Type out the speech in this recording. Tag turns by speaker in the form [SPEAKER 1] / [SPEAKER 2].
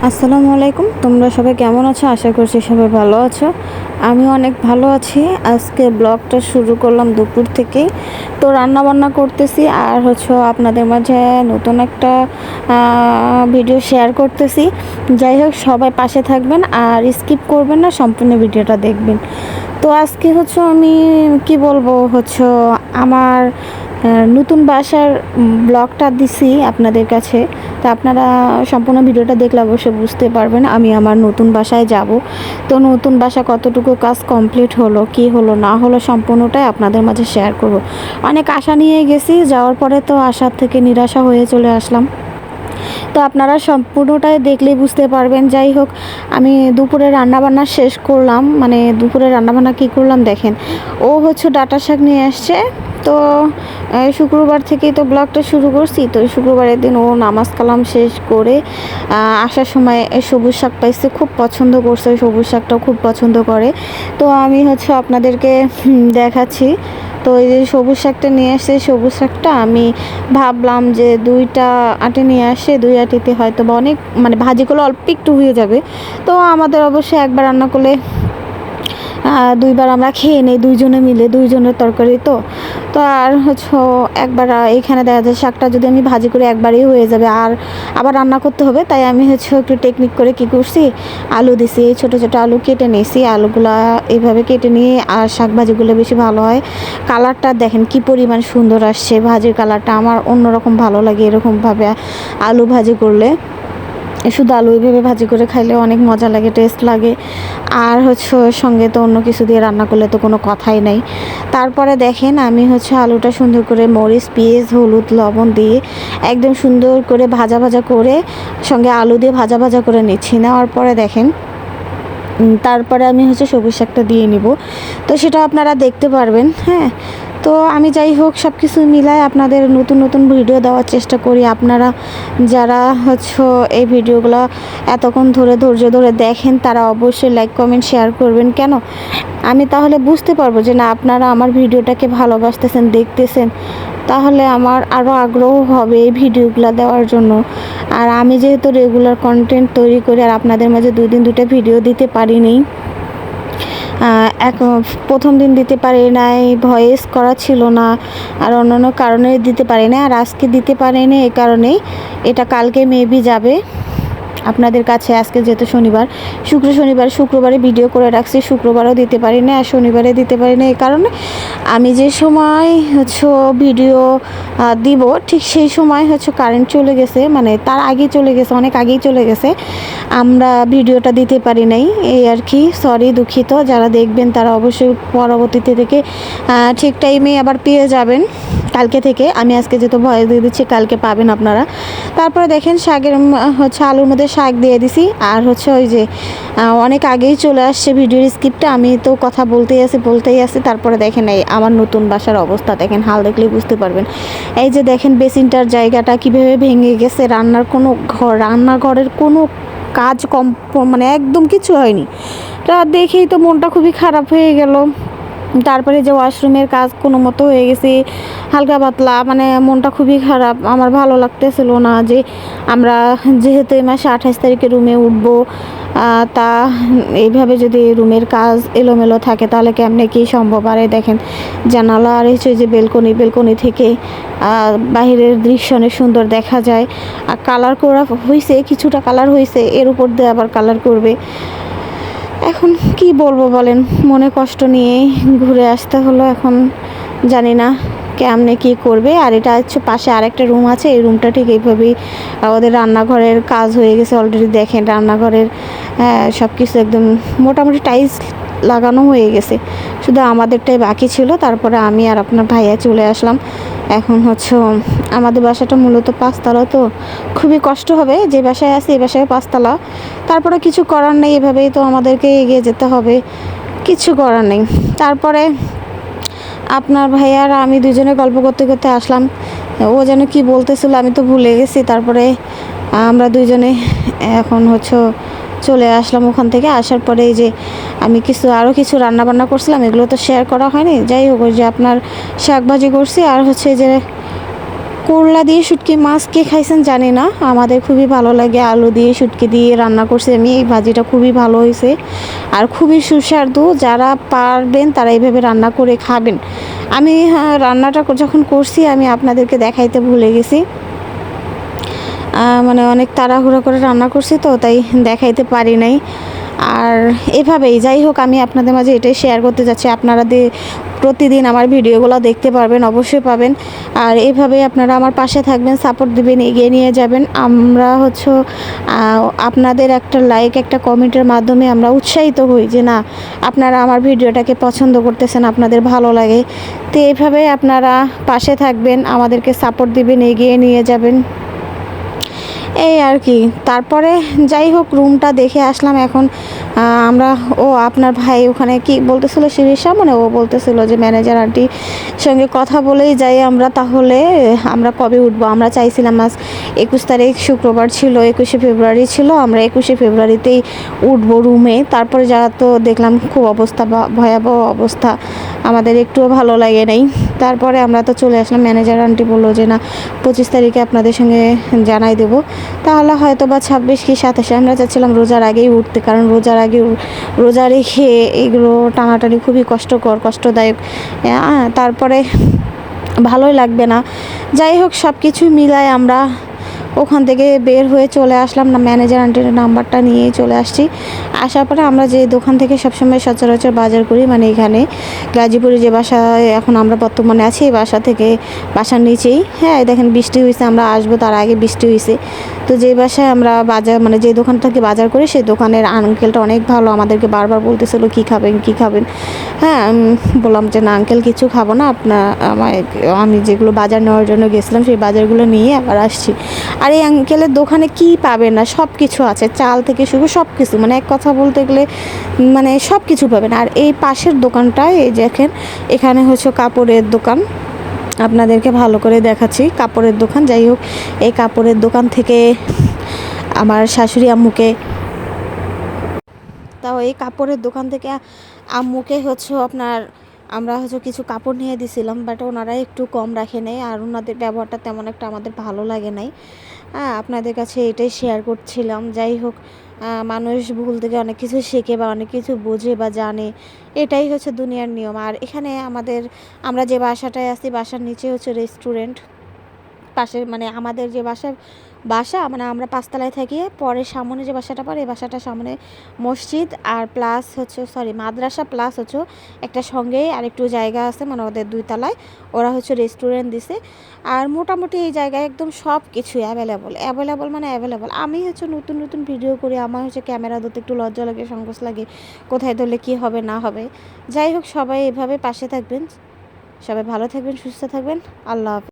[SPEAKER 1] আসসালামু আলাইকুম। তোমরা সবাই কেমন আছো? আশা করছি সবাই ভালো আছো। আমি অনেক ভালো আছি। আজকে ব্লগটা শুরু করলাম দুপুর থেকেই। তো রান্না বান্না করতেছি আর হচ্ছে আপনাদের মাঝে নতুন একটা ভিডিও শেয়ার করতেছি। যাই হোক, সবাই পাশে থাকবেন আর স্কিপ করবেন না, সম্পূর্ণ ভিডিওটা দেখবেন। তো আজকে হচ্ছে আমি কি বলব? হচ্ছে আমার নতুন বাসার ব্লগটা দিছি আপনাদের কাছে। তো আপনারা সম্পূর্ণ ভিডিওটা দেখলে অবশ্যই বুঝতে পারবেন, আমি আমার নতুন বাসায় যাব। তো নতুন বাসা কতটুকু কাজ কমপ্লিট হলো, কি হলো, না হলো সম্পূর্ণটাই আপনাদের মাঝে শেয়ার করব। অনেক আশা নিয়ে গেছি, যাওয়ার পরে তো আশার থেকে নিরাশা হয়ে চলে আসলাম। তো আপনারা সম্পূর্ণটাই দেখলেই বুঝতে পারবেন, যাই হোক, আমি দুপুরে রান্নাবান্না শেষ করলাম। মানে দুপুরে রান্নাবান্না কী করলাম দেখেন, ও হচ্ছে ডাটা শাক নিয়ে আসছে। তো শুক্রবার থেকেই তো ব্লগটা শুরু করছি। তো শুক্রবারের দিন ও নামাজ কালাম শেষ করে আসার সময় সবুজ শাক পাইছে, খুব পছন্দ করছে, সবুজ শাকটাও খুব পছন্দ করে। তো আমি হচ্ছে আপনাদেরকে দেখাচ্ছি। তো এই যে সবুজ শাকটা নিয়ে আসছে সবুজ শাকটা আমি ভাবলাম যে দুইটা আটে নিয়ে আসে, দুই আটিতে হয়তো বা অনেক মানে ভাজি করলে অল্প একটু হয়ে যাবে। তো আমাদের অবশ্যই একবার রান্না করলে দুইবার আমরা খেয়ে নেই, দুইজনে মিলে, দুইজনের তরকারি তো। তো আর হচ্ছে একবার এখানে দেখা যায় শাকটা যদি আমি ভাজি করে একবারই হয়ে যাবে। আর আবার রান্না করতে হবে, তাই আমি হচ্ছে একটু টেকনিক করে কি করছি? আলু দিছি, ছোট ছোট আলু কেটে নিয়েছি। আলুগুলা এইভাবে কেটে নিয়ে আর শাক ভাজিগুলো বেশি ভালো হয়। কালারটা দেখেন কি পরিমাণ সুন্দর আসছে, ভাজির কালারটা। আমার অন্যরকম ভালো লাগে এরকমভাবে আলু ভাজি করলে। শুধু আলু এইভাবে ভাজি করে খাইলে অনেক মজা লাগে টেস্ট লাগে। আর হচ্ছে ওর সঙ্গে তো অন্য কিছু দিয়ে রান্না করলে তো কোনো কথাই নাই। তারপরে দেখেন আমি হচ্ছে আলুটা সুন্দর করে মরিচ, পেঁয়াজ, হলুদ, লবণ দিয়ে একদম সুন্দর করে ভাজা ভাজা করে সঙ্গে আলু দিয়ে ভাজা ভাজা করে নিচ্ছি। নেওয়ার পরে দেখেন তারপরে আমি হচ্ছে সবুজ শাকটা দিয়ে নিব। তো সেটা আপনারা দেখতে পারবেন হ্যাঁ। তো আমি যাই হোক সব কিছু মিলায় আপনাদের নতুন নতুন ভিডিও দেওয়ার চেষ্টা করি। আপনারা যারা হচ্ছে এই ভিডিওগুলো এতক্ষণ ধরে ধৈর্য ধরে দেখেন, তারা অবশ্যই লাইক কমেন্ট শেয়ার করবেন। কেন? আমি তাহলে বুঝতে পারব যে না, আপনারা আমার ভিডিওটাকে ভালোবাসতেছেন, দেখতেছেন। তাহলে আমার আরও আগ্রহ হবে এই ভিডিওগুলো দেওয়ার জন্য। আর আমি যেহেতু রেগুলার কন্টেন্ট তৈরি করি, আর আপনাদের মাঝে দুই দিন দুটো ভিডিও দিতে পারিনি এক প্রথম দিন দিতে পারে নাই, ভয়েস করা ছিল না, আর অন্য অন্য কারণে দিতে পারি না আর আজকে দিতে পারিনি এ কারণেই এটা কালকে মেবি যাবে। আপনাদের কাছে আজকে যেহেতু শনিবার, শুক্র শনিবার, শুক্রবারে ভিডিও করে রাখছি, শুক্রবারও দিতে পারি না আর শনিবারে দিতে পারি না এই কারণে আমি যে সময় হচ্ছে ভিডিও দিব, ঠিক সেই সময় হচ্ছে কারেন্ট চলে গেছে মানে তার আগে চলে গেছে, অনেক আগেই চলে গেছে। আমরা ভিডিওটা দিতে পারি নাই, এই আর কি সরি দুঃখিত, যারা দেখবেন তারা অবশ্যই পরবর্তীতে থেকে ঠিক টাইমে আবার পেয়ে যাবেন, কালকে থেকে। আমি আজকে যেহেতু ভয় দিয়ে দিচ্ছি, কালকে পাবেন আপনারা। তারপরে দেখেন শাকের হচ্ছে আলুর মধ্যে শাক দিয়ে দিছি। আর হচ্ছে ওই যে অনেক আগেই চলে আসছে ভিডিওর স্ক্রিপ্টটা। আমি তো কথা বলতেই আছি বলতেই আছি। তারপরে দেখেন এই আমার নতুন বাসার অবস্থা। দেখেন, হাল দেখলেই বুঝতে পারবেন। এই যে দেখেন, বেসিনটার জায়গাটা কীভাবে ভেঙে গেছে। রান্নার কোনো ঘর, রান্নাঘরের কোনো কাজ কম মানে একদম কিছু হয়নি। তা দেখেই তো মনটা খুবই খারাপ হয়ে গেল। তারপরে যে ওয়াশরুমের কাজ কোনো মতো হয়ে গেছে, হালকা পাতলা মানে মনটা খুবই খারাপ। আমার ভালো লাগতেছিল না যে আমরা যেহেতু এই মাসে আঠাশ তারিখে রুমে উঠবো তা এইভাবে যদি রুমের কাজ এলোমেলো থাকে তাহলে কেমনে কি সম্ভব? আর দেখেন, জানালা আর হচ্ছে যে বেলকনি বেলকনি থেকে বাহিরের দৃশ্য অনেক সুন্দর দেখা যায়। আর কালার করা হয়েছে কিছুটা কালার হয়েছে এর উপর দিয়ে আবার কালার করবে। এখন কি বলব বলেন, মনে কষ্ট নিয়ে ঘুরে আসতে হলো, এখন জানি না কেমনে কি করবে। আর এটা হচ্ছে পাশে আরেকটা রুম আছে, এই রুমটা ঠিক এইভাবেই আমাদের রান্নাঘরের কাজ হয়ে গেছে অলরেডি দেখেন, রান্নাঘরের সব কিছু একদম মোটামুটি টাইলস লাগানো হয়ে গেছে। শুধু আমাদেরটাই বাকি ছিল, তারপরে আমি আর আপনার ভাইয়া চলে আসলাম। এখন হচ্ছে আমাদের বাসাটা মূলত পাঁচতলা, তো খুবই কষ্ট হবে। যে বাসায় আছি এই বাসায় পাঁচতলা। তারপরে কিছু করার নেই, এভাবেই তো আমাদেরকে এগিয়ে যেতে হবে। কিছু করার নেই। তারপরে আপনার ভাইয়া আর আমি দুজনে গল্প করতে করতে আসলাম। ও যেন কি বলতেছিল আমি তো ভুলে গেছি। তারপরে আমরা দুইজনে এখন হচ্ছে চলে আসলাম ওখান থেকে। আসার পরে এই যে আমি কিছু আরও কিছু রান্না বান্না করছিলাম এগুলো তো শেয়ার করা হয়নি। যাই হোক যে আপনার শাক ভাজি করছি আর হচ্ছে যে করলা দিয়ে শুটকি মাছ কে খাইছেন জানি না। আমাদের খুবই ভালো লাগে আলু দিয়ে শুটকি দিয়ে রান্না করছি আমি। এই ভাজিটা খুবই ভালো হয়েছে। আর খুবই সুস্বাদু যারা পারবেন তারা এইভাবে রান্না করে খাবেন। আমি হ্যাঁ, রান্নাটা যখন করছি আমি আপনাদেরকে দেখাইতে ভুলে গেছি। মানে অনেক তাড়াহুড়ো করে রান্না করছি তো, তাই দেখাইতে পারি নাই। আর এভাবেই, যাই হোক, আমি আপনাদের মাঝে এটাই শেয়ার করতে যাচ্ছি। আপনারা দিয়ে প্রতিদিন আমার ভিডিওগুলো দেখতে পারবেন, অবশ্যই পাবেন। আর এইভাবেই আপনারা আমার পাশে থাকবেন সাপোর্ট দিবেন, এগিয়ে নিয়ে যাবেন। আমরা হচ্ছে আপনাদের একটা লাইক একটা কমেন্টের মাধ্যমে আমরা উৎসাহিত হই যে, না, আপনারা আমার ভিডিওটাকে পছন্দ করতেছেন, আপনাদের ভালো লাগে। তো এইভাবে আপনারা পাশে থাকবেন, আমাদেরকে সাপোর্ট দিবেন, এগিয়ে নিয়ে যাবেন। এই আর কি। তারপরে যাই হোক রুমটা দেখে আসলাম এখন। আমরা, ও আপনার ভাই ওখানে কি বলতেছিল সিঁড়ির সামনে? ও বলতেছিল যে ম্যানেজার আন্টির সঙ্গে কথা বলেই যাই আমরা, তাহলে আমরা কবে উঠবো? আমরা চাইছিলাম আজ একুশ তারিখ, শুক্রবার ছিল, একুশে ফেব্রুয়ারি ছিল, আমরা একুশে ফেব্রুয়ারিতেই উঠবো রুমে তারপরে যা তো দেখলাম, খুব অবস্থা ভয়াবহ অবস্থা। আমাদের একটুও ভালো লাগে নাই। তারপরে আমরা তো চলে আসলাম। ম্যানেজার আন্টি বলল যে, না, পঁচিশ তারিখে আপনাদের সঙ্গে জানাই দেবো। তাহলে হয়তো বা ছাব্বিশ কি সাতাশে আমরা চাচ্ছিলাম রোজার আগেই উঠতে, কারণ রোজার আগে রোজা রেখে এগুলো টানাটানি খুবই কষ্টকর, কষ্টদায়ক। তারপরে ভালোই লাগবে না। যাই হোক সব কিছু মিলায় আমরা ওখান থেকে বের হয়ে চলে আসলাম। না ম্যানেজার আন্টির নাম্বারটা নিয়ে চলে আসছি। আসার পরে আমরা যে দোকান থেকে সবসময় সচরাচর বাজার করি মানে এখানে গাজীপুরে যে বাসায় এখন আমরা বর্তমানে আছি, এই বাসা থেকে বাসার নিচেই। হ্যাঁ দেখেন বৃষ্টি হয়েছে আমরা আসব তার আগে বৃষ্টি হয়েছে তো যে বাসায় আমরা বাজার মানে যে দোকান থেকে বাজার করি, সেই দোকানের আঙ্কেলটা অনেক ভালো আমাদেরকে বারবার বলতেছিল, কী খাবেন কী খাবেন? হ্যাঁ বললাম যে, না আঙ্কেল কিছু খাব না, আপনার, আমায়, আমি যেগুলো বাজার নেওয়ার জন্য গেছিলাম, সেই বাজারগুলো নিয়ে আবার আসছি। আর এই আঙ্কেলের দোকানে কি পাবে না? সব কিছু আছে, চাল থেকে শুরু সব কিছু মানে এক কথা বলতে গেলে মানে সব কিছু পাবেন। আর এই পাশের দোকানটায়, এই দেখেন, এখানে হচ্ছে কাপড়ের দোকান। আপনাদেরকে ভালো করে দেখাচ্ছি, কাপড়ের দোকান। যাই হোক, এই কাপড়ের দোকান থেকে আমার শাশুড়ি আম্মুকে, তাও এই কাপড়ের দোকান থেকে আম্মুকে হচ্ছে আপনার আমরা হচ্ছে কিছু কাপড় নিয়ে দিছিলাম বাট ওনারা একটু কম রাখে নেই আর ওনাদের ব্যবহারটা তেমন একটা আমাদের ভালো লাগে নাই। হ্যাঁ আপনাদের কাছে এটাই শেয়ার করছিলাম। যাই হোক মানুষ ভুল থেকে অনেক কিছু শেখে বা অনেক কিছু বোঝে বা জানে, এটাই হচ্ছে দুনিয়ার নিয়ম। আর এখানে আমাদের, আমরা যে বাসাটায় আছি, বাসার নিচে হচ্ছে রেস্টুরেন্ট পাশে মানে আমাদের যে বাসায় বাসা মানে আমরা পাঁচতলায় থাকি, পরে সামনে যে বাসাটা পড়ে, এই বাসাটা সামনে মসজিদ আর প্লাস হচ্ছে সরি মাদ্রাসা প্লাস হচ্ছে একটা সঙ্গেই আর একটু জায়গা আছে মানে ওদের দুই তলায় ওরা হচ্ছে রেস্টুরেন্ট দিছে। আর মোটামুটি এই জায়গায় একদম সব কিছু অ্যাভেলেবল অ্যাভেলেবল মানে অ্যাভেলেবল আমি হচ্ছে নতুন নতুন ভিডিও করি, আমার হচ্ছে ক্যামেরা ধরতে একটু লজ্জা লাগে, সংকোচ লাগে, কোথায় ধরলে কী হবে, না হবে। যাই হোক, সবাই এভাবে পাশে থাকবেন, সবাই ভালো থাকবেন, সুস্থ থাকবেন, আল্লাহ হাফেজ।